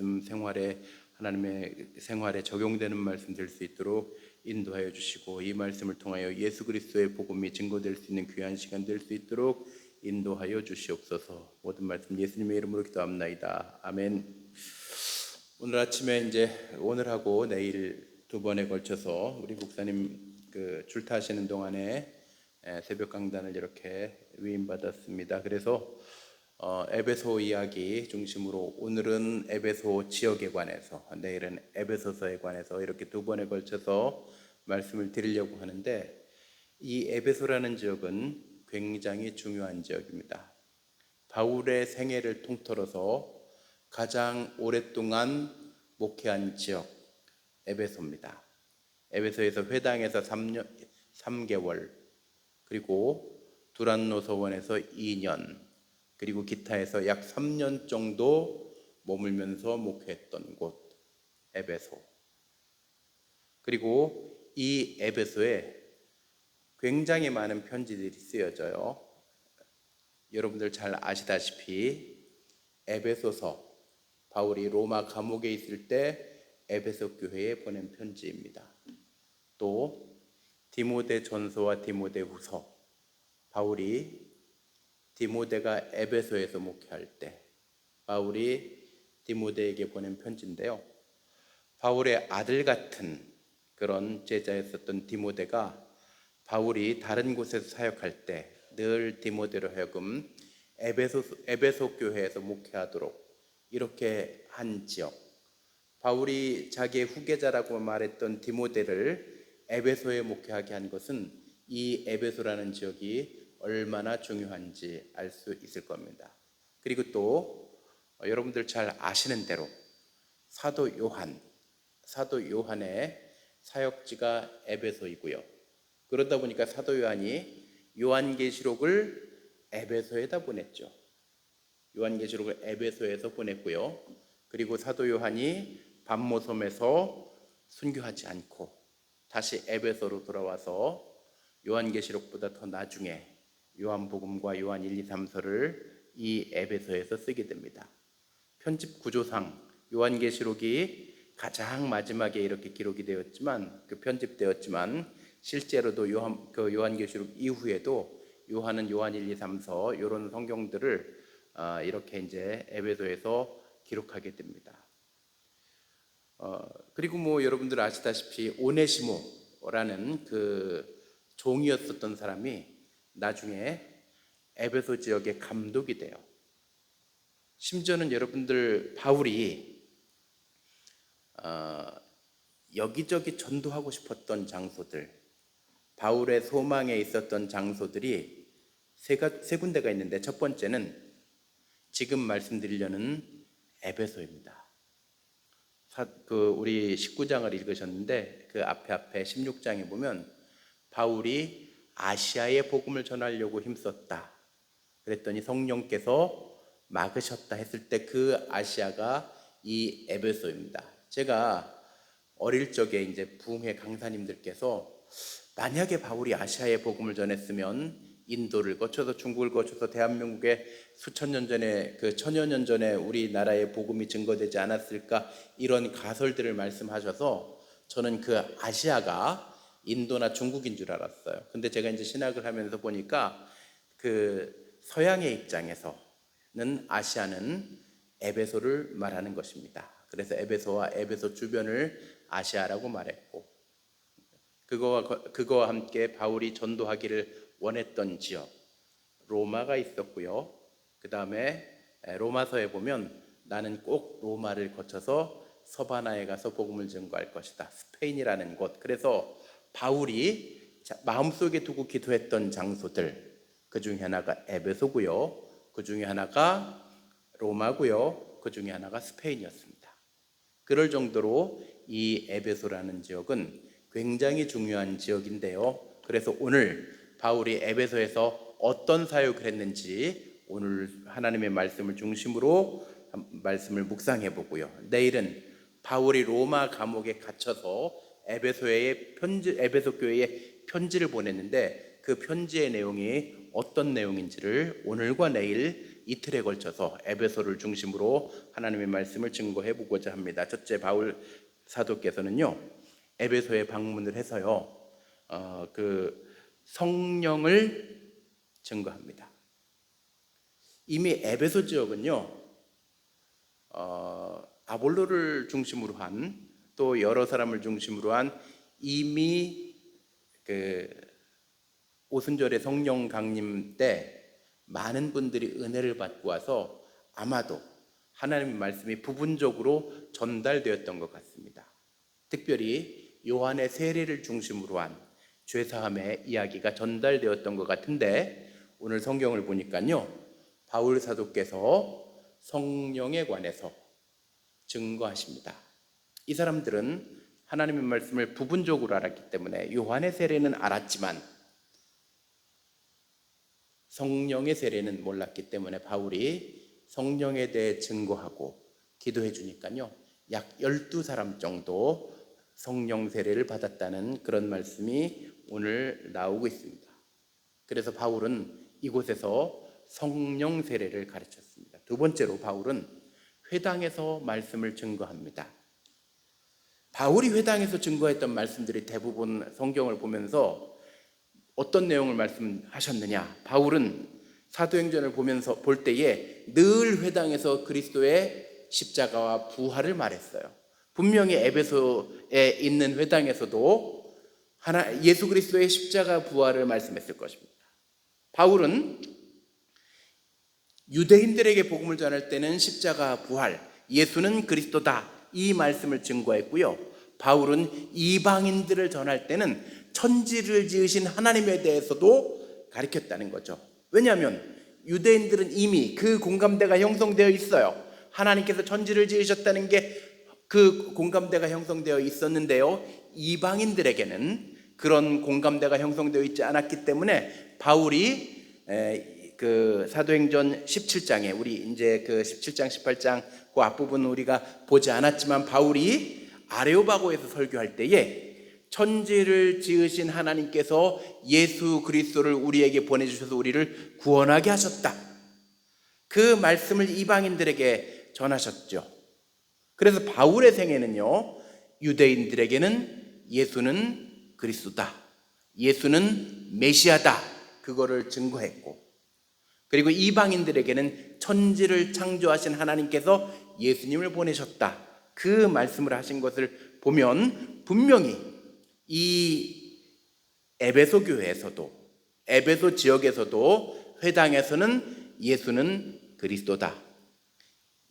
말씀 생활에 하나님의 생활에 적용되는 말씀 될 수 있도록 인도하여 주시고 이 말씀을 통하여 예수 그리스도의 복음이 증거될 수 있는 귀한 시간 될 수 있도록 인도하여 주시옵소서. 모든 말씀 예수님의 이름으로 기도합나이다. 아멘. 오늘 아침에 이제 오늘하고 내일 두 번에 걸쳐서 우리 목사님 그 출타하시는 동안에 에, 새벽 강단을 이렇게 위임받았습니다. 그래서 어, 에베소 이야기 중심으로 오늘은 에베소 지역에 관해서 내일은 에베소서에 관해서 이렇게 두 번에 걸쳐서 말씀을 드리려고 하는데 이 에베소라는 지역은 굉장히 중요한 지역입니다. 바울의 생애를 통틀어서 가장 오랫동안 목회한 지역 에베소입니다. 에베소에서 회당에서 3년, 3개월 그리고 두란노 서원에서 2년 그리고 기타에서 약 3년 정도 머물면서 목회했던 곳 에베소 그리고 이 에베소에 굉장히 많은 편지들이 쓰여져요. 여러분들 잘 아시다시피 에베소서 바울이 로마 감옥에 있을 때 에베소 교회에 보낸 편지입니다. 또 디모데 전서와 디모데 후서 바울이 디모데가 에베소에서 목회할 때 바울이 디모데에게 보낸 편지인데요. 바울의 아들 같은 그런 제자였었던 디모데가 바울이 다른 곳에서 사역할 때 늘 디모데로 하여금 에베소, 에베소 교회에서 목회하도록 이렇게 한 지역. 바울이 자기의 후계자라고 말했던 디모데를 에베소에 목회하게 한 것은 이 에베소라는 지역이 얼마나 중요한지 알 수 있을 겁니다. 그리고 또 어, 여러분들 잘 아시는 대로 사도 요한, 사도 요한의 사역지가 에베소이고요. 그러다 보니까 사도 요한이 요한계시록을 에베소에다 보냈죠. 요한계시록을 에베소에서 보냈고요. 그리고 사도 요한이 밤모섬에서 순교하지 않고 다시 에베소로 돌아와서 요한계시록보다 더 나중에 요한복음과 요한 1, 2, 3서를 이 에베소에서 쓰게 됩니다. 편집 구조상 요한계시록이 가장 마지막에 이렇게 기록이 되었지만 그 편집되었지만 실제로도 요한 그 요한계시록 이후에도 요한은 요한 1, 2, 3서 이런 성경들을 아, 이렇게 이제 에베소에서 기록하게 됩니다. 어, 그리고 뭐 여러분들 아시다시피 오네시모라는 그 종이었었던 사람이 나중에 에베소 지역의 감독이 돼요. 심지어는 여러분들 바울이 어, 여기저기 전도하고 싶었던 장소들, 바울의 소망에 있었던 장소들이 세, 세 군데가 있는데 첫 번째는 지금 말씀드리려는 에베소입니다. 사, 그 우리 19장을 읽으셨는데 그 앞에 앞에 16장에 보면 바울이 아시아의 복음을 전하려고 힘썼다. 그랬더니 성령께서 막으셨다 했을 때 그 아시아가 이 에베소입니다. 제가 어릴 적에 이제 부흥회 강사님들께서 만약에 바울이 아시아의 복음을 전했으면 인도를 거쳐서 중국을 거쳐서 대한민국에 수천 년 전에 그 천여 년 전에 우리나라의 복음이 증거되지 않았을까 이런 가설들을 말씀하셔서 저는 그 아시아가 인도나 중국인 줄 알았어요. 근데 제가 이제 신학을 하면서 보니까 그 서양의 입장에서는 아시아는 에베소를 말하는 것입니다. 그래서 에베소와 에베소 주변을 아시아라고 말했고 그거와 그거와 함께 바울이 전도하기를 원했던 지역 로마가 있었고요. 그 다음에 로마서에 보면 나는 꼭 로마를 거쳐서 서바나에 가서 복음을 증거할 것이다. 스페인이라는 곳. 그래서 바울이 마음속에 두고 기도했던 장소들 그 중에 하나가 에베소고요. 그 중에 하나가 로마고요. 그 중에 하나가 스페인이었습니다. 그럴 정도로 이 에베소라는 지역은 굉장히 중요한 지역인데요. 그래서 오늘 바울이 에베소에서 어떤 사역을 했는지 오늘 하나님의 말씀을 중심으로 말씀을 묵상해 보고요. 내일은 바울이 로마 감옥에 갇혀서 에베소에 편지 에베소 교회에 편지를 보냈는데 그 편지의 내용이 어떤 내용인지를 오늘과 내일 이틀에 걸쳐서 에베소를 중심으로 하나님의 말씀을 증거해 보고자 합니다. 첫째 바울 사도께서는요 에베소에 방문을 해서요 어, 그 성령을 증거합니다. 이미 에베소 지역은요 어, 아볼로를 중심으로 한 또 여러 사람을 중심으로 한 이미 그 오순절의 성령 강림 때 많은 분들이 은혜를 받고 와서 아마도 하나님의 말씀이 부분적으로 전달되었던 것 같습니다. 특별히 요한의 세례를 중심으로 한 죄사함의 이야기가 전달되었던 것 같은데 오늘 성경을 보니까요 바울 사도께서 성령에 관해서 증거하십니다. 이 사람들은 하나님의 말씀을 부분적으로 알았기 때문에 요한의 세례는 알았지만 성령의 세례는 몰랐기 때문에 바울이 성령에 대해 증거하고 기도해 주니까요. 약 12사람 정도 성령 세례를 받았다는 그런 말씀이 오늘 나오고 있습니다. 그래서 바울은 이곳에서 성령 세례를 가르쳤습니다. 두 번째로 바울은 회당에서 말씀을 증거합니다. 바울이 회당에서 증거했던 말씀들이 대부분 성경을 보면서 어떤 내용을 말씀하셨느냐? 바울은 사도행전을 보면서 볼 때에 늘 회당에서 그리스도의 십자가와 부활을 말했어요. 분명히 에베소에 있는 회당에서도 하나 예수 그리스도의 십자가 부활을 말씀했을 것입니다. 바울은 유대인들에게 복음을 전할 때는 십자가 부활, 예수는 그리스도다 이 말씀을 증거했고요. 바울은 이방인들을 전할 때는 천지를 지으신 하나님에 대해서도 가르쳤다는 거죠. 왜냐하면 유대인들은 이미 그 공감대가 형성되어 있어요. 하나님께서 천지를 지으셨다는 게 그 공감대가 형성되어 있었는데요. 이방인들에게는 그런 공감대가 형성되어 있지 않았기 때문에 바울이 그 사도행전 17장에 우리 이제 그 17장 18장 그 앞부분 우리가 보지 않았지만 바울이 아레오바고에서 설교할 때에 천지를 지으신 하나님께서 예수 그리스도를 우리에게 보내주셔서 우리를 구원하게 하셨다. 그 말씀을 이방인들에게 전하셨죠. 그래서 바울의 생애는요, 유대인들에게는 예수는 그리스도다. 예수는 메시아다. 그거를 증거했고, 그리고 이방인들에게는 천지를 창조하신 하나님께서 예수님을 보내셨다. 그 말씀을 하신 것을 보면 분명히 이 에베소 교회에서도 에베소 지역에서도 회당에서는 예수는 그리스도다.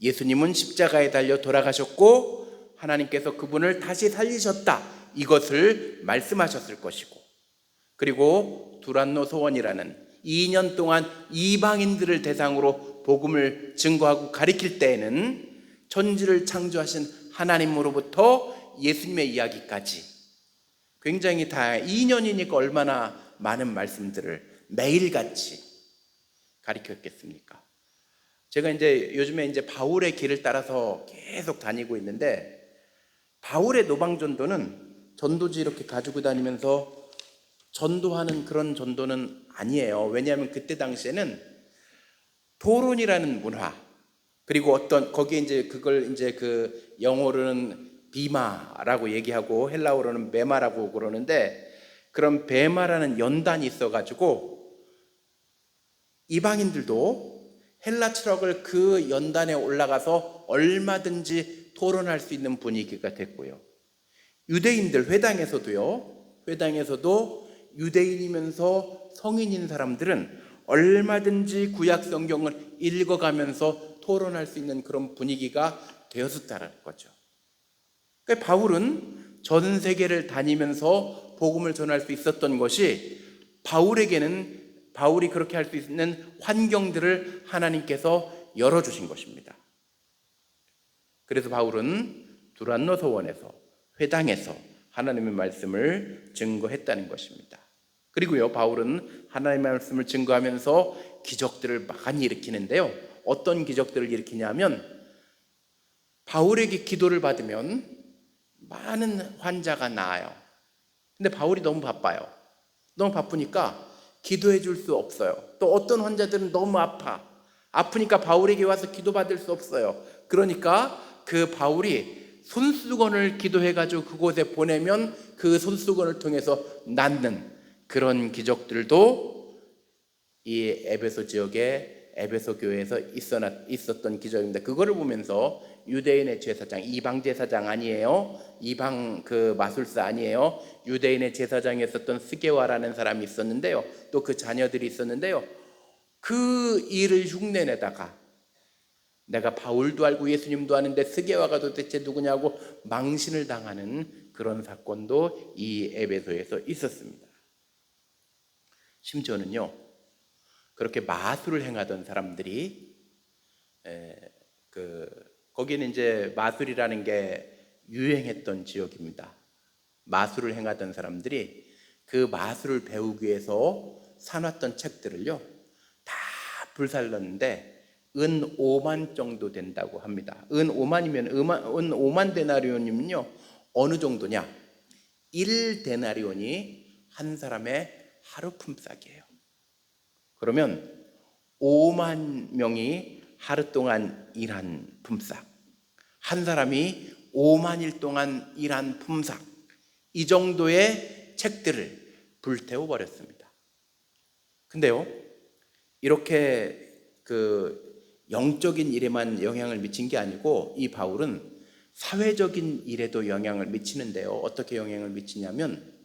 예수님은 십자가에 달려 돌아가셨고 하나님께서 그분을 다시 살리셨다. 이것을 말씀하셨을 것이고 그리고 두란노 소원이라는 2년 동안 이방인들을 대상으로 복음을 증거하고 가리킬 때에는 천지를 창조하신 하나님으로부터 예수님의 이야기까지 굉장히 다 2년이니까 얼마나 많은 말씀들을 매일같이 가리켰겠습니까? 제가 이제 요즘에 이제 바울의 길을 따라서 계속 다니고 있는데 바울의 노방전도는 전도지 이렇게 가지고 다니면서 전도하는 그런 전도는 아니에요. 왜냐하면 그때 당시에는 토론이라는 문화 그리고 어떤 거기에 이제 그걸 이제 그 영어로는 비마라고 얘기하고 헬라어로는 메마라고 그러는데 그런 베마라는 연단이 있어가지고 이방인들도 헬라 철학을 그 연단에 올라가서 얼마든지 토론할 수 있는 분위기가 됐고요. 유대인들 회당에서도요. 회당에서도 유대인이면서 성인인 사람들은 얼마든지 구약 성경을 읽어가면서 토론할 수 있는 그런 분위기가 되었었다는 거죠. 그러니까 바울은 전 세계를 다니면서 복음을 전할 수 있었던 것이 바울에게는 바울이 그렇게 할 수 있는 환경들을 하나님께서 열어주신 것입니다. 그래서 바울은 두란노 소원에서 회당에서 하나님의 말씀을 증거했다는 것입니다. 그리고요, 바울은 하나님의 말씀을 증거하면서 기적들을 많이 일으키는데요. 어떤 기적들을 일으키냐면 바울에게 기도를 받으면 많은 환자가 나아요. 근데 바울이 너무 바빠요. 너무 바쁘니까 기도해 줄 수 없어요. 또 어떤 환자들은 너무 아파. 아프니까 바울에게 와서 기도받을 수 없어요. 그러니까 그 바울이 손수건을 기도해가지고 그곳에 보내면 그 손수건을 통해서 낫는 그런 기적들도 이 에베소 지역에 에베소 교회에서 있었, 있었던 기적입니다. 그거를 보면서 유대인의 제사장, 이방 제사장 아니에요. 이방 그 마술사 아니에요. 유대인의 제사장이었던 스게와라는 사람이 있었는데요. 또 그 자녀들이 있었는데요. 그 일을 흉내내다가 내가 바울도 알고 예수님도 아는데 스게와가 도대체 누구냐고 망신을 당하는 그런 사건도 이 에베소에서 있었습니다. 심지어는요, 그렇게 마술을 행하던 사람들이 에, 그 거기는 이제 마술이라는 게 유행했던 지역입니다. 마술을 행하던 사람들이 그 마술을 배우기 위해서 사놨던 책들을요 다 불살랐는데 은 5만 정도 된다고 합니다. 은 5만이면 은 5만 데나리온이면요 어느 정도냐? 1 데나리온이 한 사람의 하루 품삯이에요. 그러면 5만 명이 하루 동안 일한 품삯. 한 사람이 5만 일 동안 일한 품삯. 이 정도의 책들을 불태워 버렸습니다. 근데요, 이렇게 그 영적인 일에만 영향을 미친 게 아니고 이 바울은 사회적인 일에도 영향을 미치는데요. 어떻게 영향을 미치냐면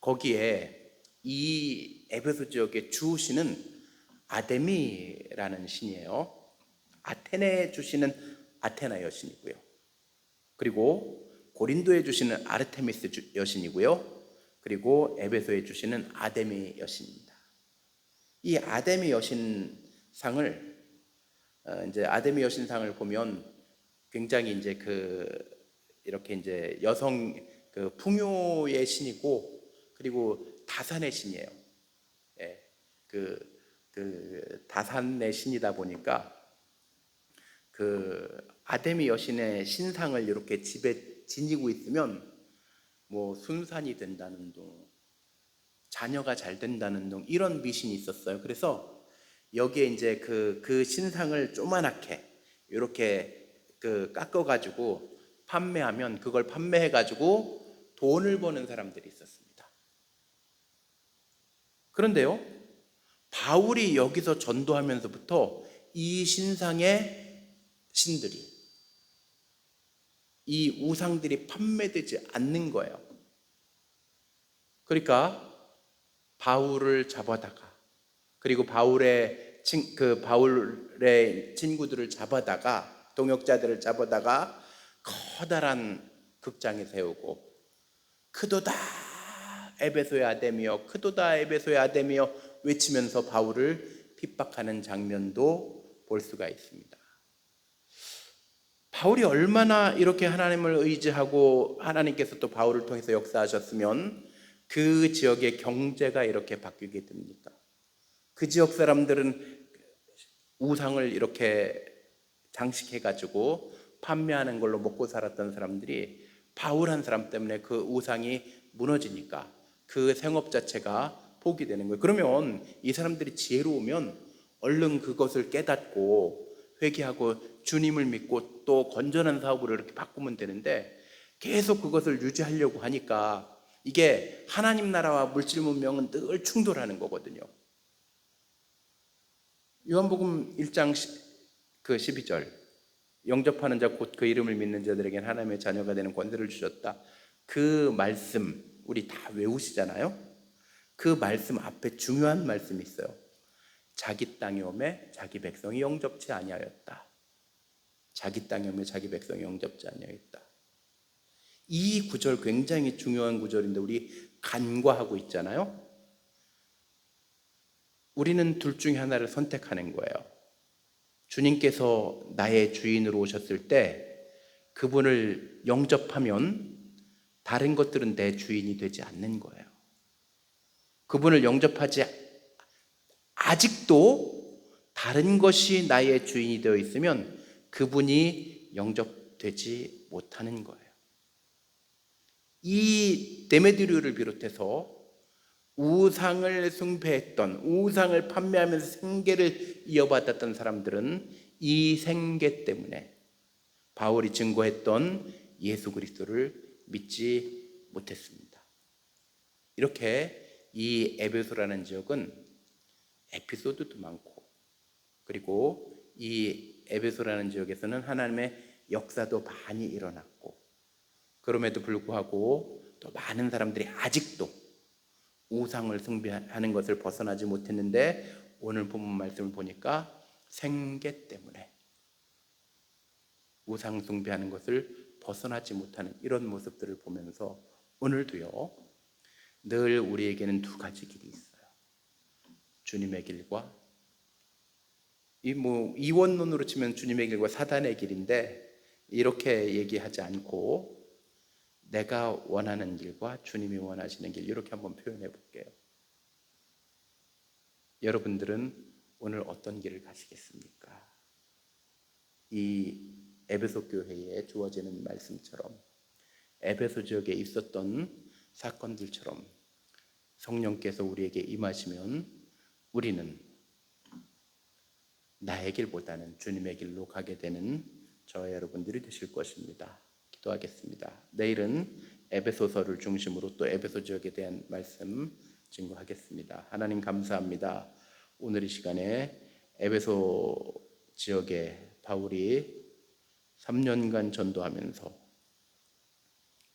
거기에 이 에베소 지역의 주 신은 아데미라는 신이에요. 아테네에 주시는 아테나 여신이고요. 그리고 고린도에 주시는 아르테미스 여신이고요. 그리고 에베소에 주시는 아데미 여신입니다. 이 아데미 여신상을 어, 이제 아데미 여신상을 보면 굉장히 이제 그 이렇게 이제 여성 그 풍요의 신이고 그리고 다산의 신이에요. 예, 그, 그 다산의 신이다 보니까 그 아데미 여신의 신상을 이렇게 집에 지니고 있으면 뭐 순산이 된다는 둥, 자녀가 잘 된다는 둥 이런 미신이 있었어요. 그래서 여기에 이제 그, 그 신상을 조그맣게 이렇게 그 깎아가지고 판매하면 그걸 판매해가지고 돈을 버는 사람들이 있었습니다. 그런데요, 바울이 여기서 전도하면서부터 이 신상의 신들이 이 우상들이 판매되지 않는 거예요. 그러니까 바울을 잡아다가 그리고 바울의 친, 그 바울의 친구들을 잡아다가 동역자들을 잡아다가 커다란 극장에 세우고 크도다 에베소의 아데미여 크도다 에베소의 아데미여 외치면서 바울을 핍박하는 장면도 볼 수가 있습니다. 바울이 얼마나 이렇게 하나님을 의지하고 하나님께서 또 바울을 통해서 역사하셨으면 그 지역의 경제가 이렇게 바뀌게 됩니까? 그 지역 사람들은 우상을 이렇게 장식해가지고 판매하는 걸로 먹고 살았던 사람들이 바울 한 사람 때문에 그 우상이 무너지니까 그 생업 자체가 포기되는 거예요. 그러면 이 사람들이 지혜로우면 얼른 그것을 깨닫고 회개하고 주님을 믿고 또 건전한 사업으로 이렇게 바꾸면 되는데 계속 그것을 유지하려고 하니까 이게 하나님 나라와 물질 문명은 늘 충돌하는 거거든요. 요한복음 1장 그 12절 영접하는 자 곧 그 이름을 믿는 자들에게 하나님의 자녀가 되는 권세를 주셨다. 그 말씀 우리 다 외우시잖아요. 그 말씀 앞에 중요한 말씀이 있어요. 자기 땅에 오매 자기 백성이 영접치 아니하였다. 자기 땅에 오매 자기 백성이 영접치 아니하였다. 이 구절 굉장히 중요한 구절인데 우리 간과하고 있잖아요. 우리는 둘 중에 하나를 선택하는 거예요. 주님께서 나의 주인으로 오셨을 때 그분을 영접하면 다른 것들은 내 주인이 되지 않는 거예요. 그분을 영접하지 아직도 다른 것이 나의 주인이 되어 있으면 그분이 영접되지 못하는 거예요. 이 데메드리오를 비롯해서 우상을 숭배했던 우상을 판매하면서 생계를 이어받았던 사람들은 이 생계 때문에 바울이 증거했던 예수 그리스도를 믿지 못했습니다. 이렇게 이 에베소라는 지역은 에피소드도 많고 그리고 이 에베소라는 지역에서는 하나님의 역사도 많이 일어났고 그럼에도 불구하고 또 많은 사람들이 아직도 우상을 숭배하는 것을 벗어나지 못했는데 오늘 본문 말씀을 보니까 생계 때문에 우상 숭배하는 것을 벗어나지 못하는 이런 모습들을 보면서 오늘도요 늘 우리에게는 두 가지 길이 있어요. 주님의 길과 이 뭐 이원론으로 치면 주님의 길과 사단의 길인데 이렇게 얘기하지 않고 내가 원하는 길과 주님이 원하시는 길 이렇게 한번 표현해 볼게요. 여러분들은 오늘 어떤 길을 가시겠습니까? 이 에베소 교회에 주어지는 말씀처럼 에베소 지역에 있었던 사건들처럼 성령께서 우리에게 임하시면 우리는 나의 길보다는 주님의 길로 가게 되는 저와 여러분들이 되실 것입니다. 기도하겠습니다. 내일은 에베소서를 중심으로 또 에베소 지역에 대한 말씀 증거하겠습니다. 하나님 감사합니다. 오늘 이 시간에 에베소 지역에 바울이 3년간 전도하면서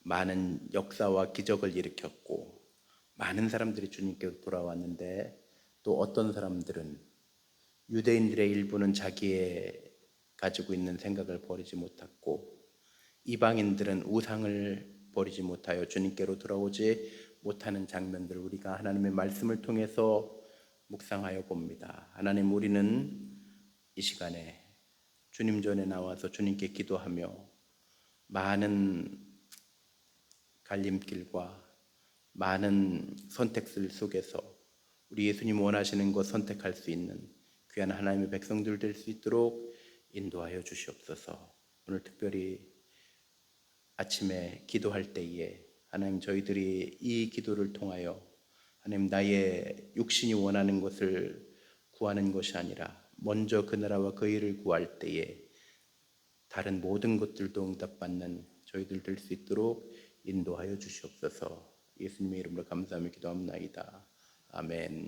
많은 역사와 기적을 일으켰고 많은 사람들이 주님께 돌아왔는데 또 어떤 사람들은 유대인들의 일부는 자기의 가지고 있는 생각을 버리지 못했고 이방인들은 우상을 버리지 못하여 주님께로 돌아오지 못하는 장면들 우리가 하나님의 말씀을 통해서 묵상하여 봅니다. 하나님 우리는 이 시간에 주님 전에 나와서 주님께 기도하며 많은 갈림길과 많은 선택들 속에서 우리 예수님 원하시는 것 선택할 수 있는 귀한 하나님의 백성들 될 수 있도록 인도하여 주시옵소서. 오늘 특별히 아침에 기도할 때에 하나님 저희들이 이 기도를 통하여 하나님 나의 육신이 원하는 것을 구하는 것이 아니라 먼저 그 나라와 그 일을 구할 때에 다른 모든 것들도 응답받는 저희들 될 수 있도록 인도하여 주시옵소서. 예수님의 이름으로 감사하며 기도합나이다. 아멘.